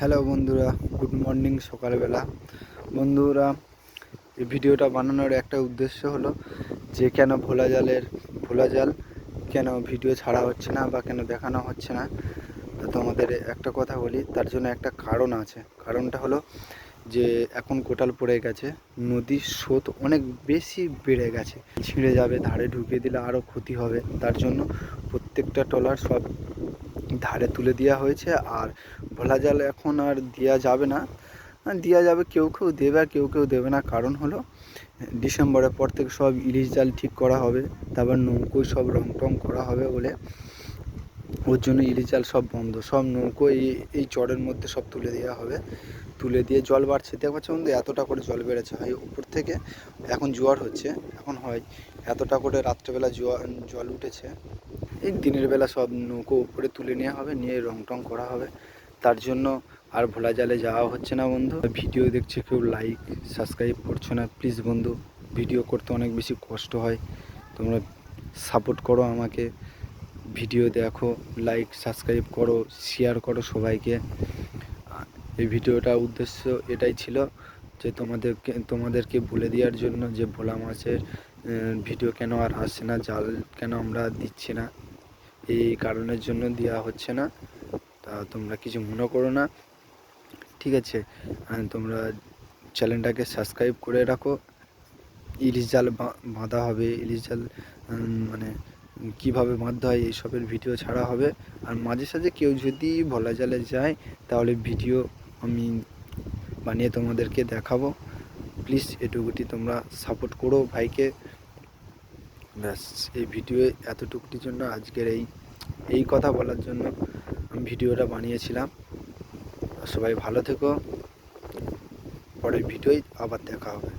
Hello বন্ধুরা, good morning, সকালবেলা। বন্ধুরা, এই ভিডিওটা বানানোর একটা উদ্দেশ্য হলো যে কেন ভোলা জালের ভোলা জাল, কেন ভিডিও ছাড়া হচ্ছে না বা কেন দেখানো হচ্ছে না? তো তোমাদের একটা কথা বলি, তার জন্য একটা কারণ আছে। কারণটা হলো যে এখন কোটাল পড়ে গেছে, নদীর স্রোত অনেক বেশি বেড়ে গেছে। ছিঁড়ে যাবে, ধারে ঢুকিয়ে দিলে আরও ক্ষতি হবে। তার জন্য প্রত্যেকটা ট্রলার সব ধারে তুলে দেওয়া হয়েছে আর ভোলা জাল এখন আর দেওয়া যাবে না। দেওয়া যাবে কেউ কেউ দেবে আর কেউ কেউ দেবে না। কারণ হলো, ডিসেম্বরের পর থেকে সব ইলিশ জাল ঠিক করা হবে, তারপর নৌকোয় সব রং টং করা হবে বলে ওর জন্য ইলিশ জাল সব বন্ধ। সব নৌকো এই এই চরের মধ্যে সব তুলে দেওয়া হবে। তুলে দিয়ে জল বাড়ছে। দেখতে পাচ্ছ বন্ধু, এতটা করে জল বেড়েছে। হয় উপর থেকে এখন জোয়ার হচ্ছে। এখন হয়, এতটা করে রাত্রেবেলা জোয়ার জল উঠেছে। এই দিনের বেলা সব নৌকো উপরে তুলে নেওয়া হবে, নিয়ে রং টং করা হবে। তার জন্য আর ভোলা জালে যাওয়া হচ্ছে না বন্ধু। ভিডিও দেখছে কেউ লাইক সাবস্ক্রাইব করছ না প্লিজ বন্ধু। ভিডিও করতে অনেক বেশি কষ্ট হয়। তোমরা সাপোর্ট করো আমাকে। ভিডিও দেখো লাইক সাবস্ক্রাইব করো শেয়ার করো সবাইকে। এই ভিডিওটা উদ্দেশ্য এটাই ছিল যে তোমাদেরকে তোমাদেরকে বলে দেওয়ার জন্য যে ভোলা মাছের ভিডিও কেন আর আসছে না, জাল কেন আমরা দিচ্ছি না। এই কারণের জন্য দেওয়া হচ্ছে না। তা তোমরা কিছু মনে করো না। ঠিক আছে। তোমরা চ্যানেলটাকে সাবস্ক্রাইব করে রাখো। ইলিশ জাল বাঁধা হবে। ইলিশ জাল মানে কীভাবে বাঁধতে হয় এইসবের ভিডিও ছাড়া হবে। আর মাঝে সাঝে কেউ যদি ভোলা জালে যায়, তাহলে ভিডিও আমি বানিয়ে তোমাদেরকে দেখাবো। প্লিজ এটুকুটি তোমরা সাপোর্ট করো ভাইকে। ব্যাস, এই ভিডিও এতটুকুটির জন্য আজকের এই এই কথা বলার জন্য আমি ভিডিওটা বানিয়েছিলাম। সবাই ভালো থেকো। পরের ভিডিওই আবার দেখা হবে।